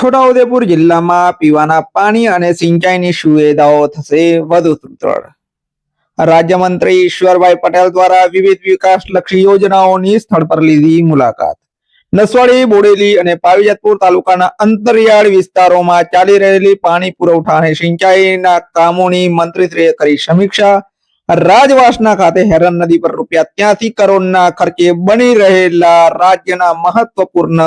છોટાઉદેપુર જિલ્લામાં પીવાના પાણી અને સિંચાઈની સુવિધાઓ થશે વધુ સુદૃઢ રાજ્યમંત્રી ઈશ્વરભાઈ પટેલ દ્વારા વિવિધ વિકાસલક્ષી યોજનાઓની સ્થળ પર લીધી મુલાકાત. નસવાડી, બોડેલી અને પાવીજતપુર તાલુકાના અંતરિયાળ વિસ્તારોમાં ચાલી રહેલી પાણી પુરવઠા અને સિંચાઈના કામોની મંત્રીશ્રીએ કરી સમીક્ષા. રાજવાસના ખાતે હેરન નદી પર રૂપિયા ત્યાંથી કરોડના ખર્ચે બની રહેલા રાજ્યના મહત્વપૂર્ણ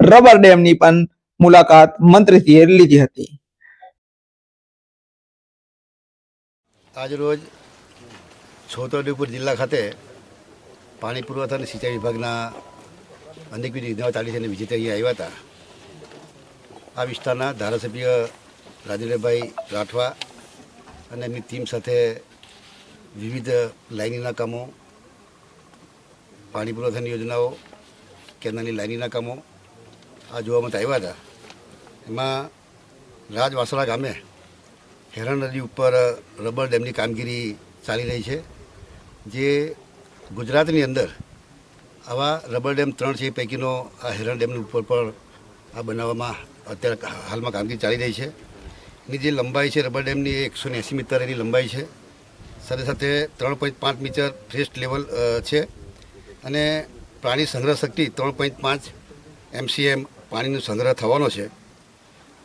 રબર ડેમની પણ મુલાકાત મંત્રીશ્રીએ લીધી હતી. આજરોજ છોતરડીપુર જિલ્લા ખાતે પાણી પુરવઠા અને સિંચાઈ વિભાગના અનેકવિધ યોજનાઓ ચાલી છે અને વિજેતા અહીંયા આવ્યા હતા. આ વિસ્તારના ધારાસભ્ય રાજેન્દ્રભાઈ રાઠવા અને એમની ટીમ સાથે વિવિધ લાઇનીના કામો, પાણી પુરવઠાની યોજનાઓ, કેનાલની લાઇનીના કામો આ જોવા માટે આવ્યા હતા. એમાં રાજવાસરા ગામે હેરણ નદી ઉપર રબર ડેમની કામગીરી ચાલી રહી છે, જે ગુજરાતની અંદર આવા રબર ડેમ ત્રણ છે પૈકીનો આ હેરણ ડેમની ઉપર પર આ બનાવવામાં અત્યારે હાલમાં કામગીરી ચાલી રહી છે. એની જે લંબાઈ છે રબર ડેમની એકસો ને એંસી મીટર એની લંબાઈ છે. સાથે સાથે ત્રણ પોઈન્ટ પાંચ મીટર ફ્રેસ્ટ લેવલ છે અને પ્રાણી સંગ્રહ શક્તિ ત્રણ પોઈન્ટ પાંચ એમસીએમ પાણીનો સંગ્રહ થવાનો છે.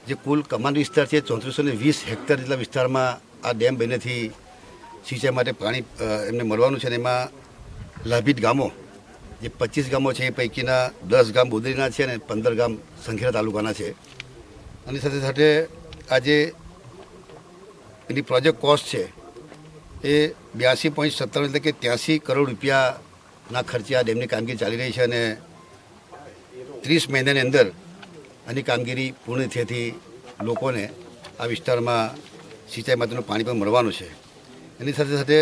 જે કુલ કમાન વિસ્તાર છે, ચોત્રીસો ને વીસ હેક્ટર જેટલા વિસ્તારમાં આ ડેમ બનેથી સિંચાઈ માટે પાણી એમને મળવાનું છે અને એમાં લાભિત ગામો, જે પચીસ ગામો છે, એ પૈકીના દસ ગામ બોદરીના છે અને પંદર ગામ સંખેડા તાલુકાના છે. અને સાથે સાથે આજે એની પ્રોજેક્ટ કોસ્ટ છે, એ બ્યાસી પોઈન્ટ સત્તાણું એટલે કે ત્યાંસી કરોડ રૂપિયાના ખર્ચે આ ડેમની કામગીરી ચાલી રહી છે અને ત્રીસ મહિનાની અંદર આની કામગીરી પૂર્ણ થયાથી લોકોને આ વિસ્તારમાં સિંચાઈ માટેનું પાણી પણ મળવાનું છે. એની સાથે સાથે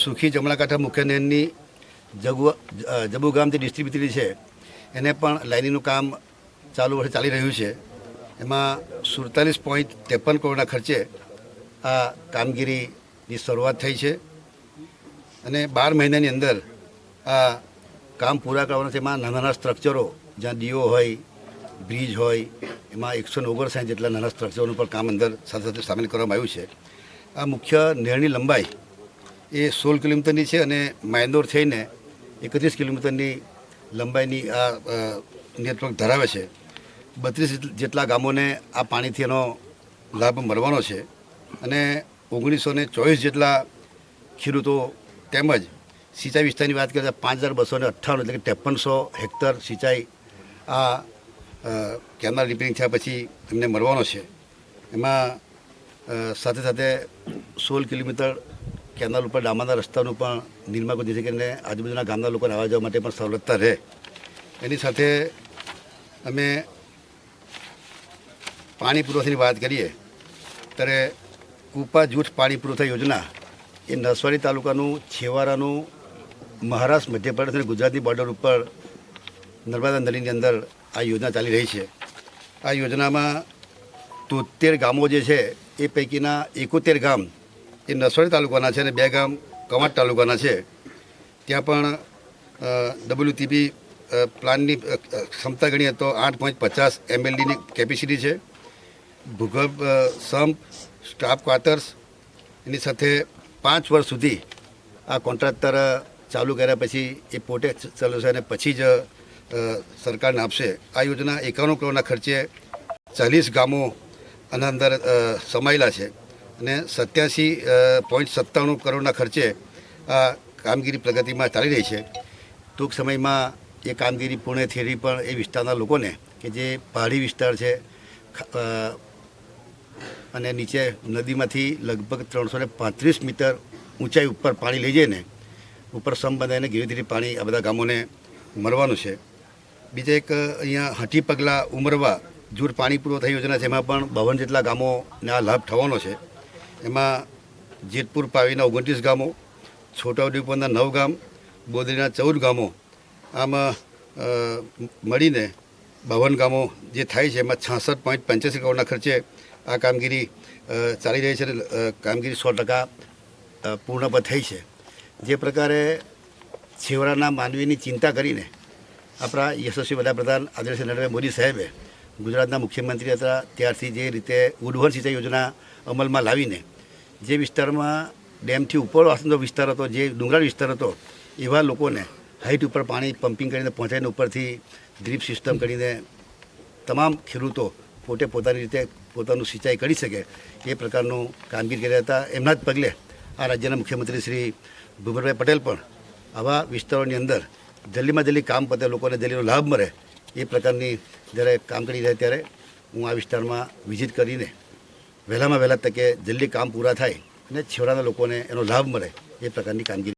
સુખી જમણાકાંઠા મુખ્ય નહેરની જગુ જબુ ગામ જે ડિસ્ટ્રીબ્યુટરી છે. એને પણ લાઇનીનું કામ ચાલુ વર્ષે ચાલી રહ્યું છે. એમાં સુડતાલીસ પોઈન્ટ ત્રેપન કરોડના ખર્ચે આ કામગીરીની શરૂઆત થઈ છે. અને બાર મહિનાની અંદર આ કામ પૂરા કરવાના છે. એમાં નાના નાના સ્ટ્રક્ચરો જ્યાં ડીઓ હોય બ્રિજ હોય, એમાં એકસો ઓગણસાઠ જેટલા નાના સ્ટ્રક્ચરોનું પણ કામ અંદર સાથે સાથે સામેલ કરવામાં આવ્યું છે. આ મુખ્ય નહેરની લંબાઈ એ સોળ કિલોમીટરની છે અને માયનોર થઈને એકત્રીસ કિલોમીટરની લંબાઈની આ નેટવર્ક ધરાવે છે. બત્રીસ જેટલા ગામોને આ પાણીથી એનો લાભ મળવાનો છે અને ઓગણીસો ને ચોવીસ જેટલા ખેડૂતો તેમજ સિંચાઈ વિસ્તારની વાત કરીએ તો પાંચ હજાર બસો ને અઠ્ઠાણું એટલે કે ત્રેપનસો હેક્ટર સિંચાઈ આ કેનાલ રિપેરિંગ થયા પછી એમને મળવાનો છે. એમાં સાથે સાથે સોળ કિલોમીટર કેનાલ ઉપર, ડામાના રસ્તાનું પણ નિર્માણ જેથી કરીને આજુબાજુના ગામના લોકોને આવવા જવા માટે પણ સવલતતા રહે. એની સાથે અમે પાણી પુરવઠાની વાત કરીએ, ત્યારે કૂપા જૂથ પાણી પુરવઠા યોજના એ નસવાડી તાલુકાનું છેવાડાનું મહારાષ્ટ્ર, મધ્યપ્રદેશ અને ગુજરાતની બોર્ડર ઉપર નર્મદા નદીની અંદર આ યોજના ચાલી રહી છે. આ યોજનામાં તોતેર ગામો જે છે, એ પૈકીના એકોતેર ગામ એ નસવાડી તાલુકાના છે અને બે ગામ કવાંટ તાલુકાના છે. ત્યાં પણ ડબલ્યુટીપી પ્લાનની ક્ષમતા ગણીએ તો આઠ પોઈન્ટ પચાસ એમએલડીની કેપેસિટી છે. ભૂગર્ભ સંપ સ્ટાફ ક્વાર્ટર્સ એની સાથે પાંચ વર્ષ સુધી આ કોન્ટ્રાક્ટર ચાલુ કર્યા પછી એ પોતે ચાલુ છે અને પછી જ સરકારને આપશે. આ યોજના એકાણું કરોડના ખર્ચે ચાલીસ ગામો આના અંદર સમાયેલા છે અને સત્યાસી પોઈન્ટ સત્તાણું કરોડના ખર્ચે આ કામગીરી પ્રગતિમાં ચાલી રહી છે. ટૂંક સમયમાં એ કામગીરી પૂર્ણ થયેલી પણ એ વિસ્તારના લોકોને કે જે પહાડી વિસ્તાર છે અને નીચે નદીમાંથી લગભગ ત્રણસો પાંત્રીસ મીટર ઊંચાઈ ઉપર પાણી લઈ જઈને ઉપર સમ બંધાઈને ધીરે ધીરે પાણી આ બધા ગામોને મળવાનું છે. બીજા એક, અહીંયા હઠી પગલાં ઉમરવા જૂર પાણી પુરવઠા યોજના છે, એમાં પણ બાવન જેટલા ગામોને આ લાભ થવાનો છે. એમાં જેતપુર, પાવીના ઓગણત્રીસ ગામો છોટાઉદેપુરના નવ ગામ, બોદરીના ચૌદ ગામો, આમ મળીને બાવન ગામો જે થાય છે, એમાં છાસઠ પોઈન્ટ પંચ્યાસી કરોડના ખર્ચે આ કામગીરી ચાલી રહી છે અને કામગીરી સો ટકા પૂર્ણ પણ થઈ છે. જે પ્રકારે છેવાડાના માનવીની ચિંતા કરીને આપણા યશસ્વી વડાપ્રધાન આદરણીય નરેન્દ્ર મોદી સાહેબે ગુજરાતના મુખ્યમંત્રી હતા, ત્યારથી જે રીતે ઉડવણ સિંચાઈ યોજના અમલમાં લાવીને જે વિસ્તારમાં ડેમથી ઉપર ઉપરવાસનો વિસ્તાર હતો, જે ડુંગરાળ વિસ્તાર હતો, એવા લોકોને હાઇટ ઉપર પાણી પમ્પિંગ કરીને પહોંચાડીને ઉપરથી ડ્રીપ સિસ્ટમ કરીને તમામ ખેડૂતો પોતે પોતાની રીતે પોતાનું સિંચાઈ કરી શકે એ પ્રકારનું કામગીરી કર્યા હતા. એમના જ પગલે આ રાજ્યના મુખ્યમંત્રી શ્રી ભૂપેન્દ્રભાઈ પટેલ પણ આવા વિસ્તારોની અંદર જલ્દીમાં જલ્દી કામ પતે, લોકોને દિલ્હીનો લાભ મળે, એ પ્રકારની જ્યારે કામ કરી રહે ત્યારે હું આ વિસ્તારમાં વિઝિટ કરીને વહેલામાં વહેલા તકે જલ્દી કામ પૂરા થાય અને છેવાડાના લોકોને એનો લાભ મળે, એ પ્રકારની કામગીરી.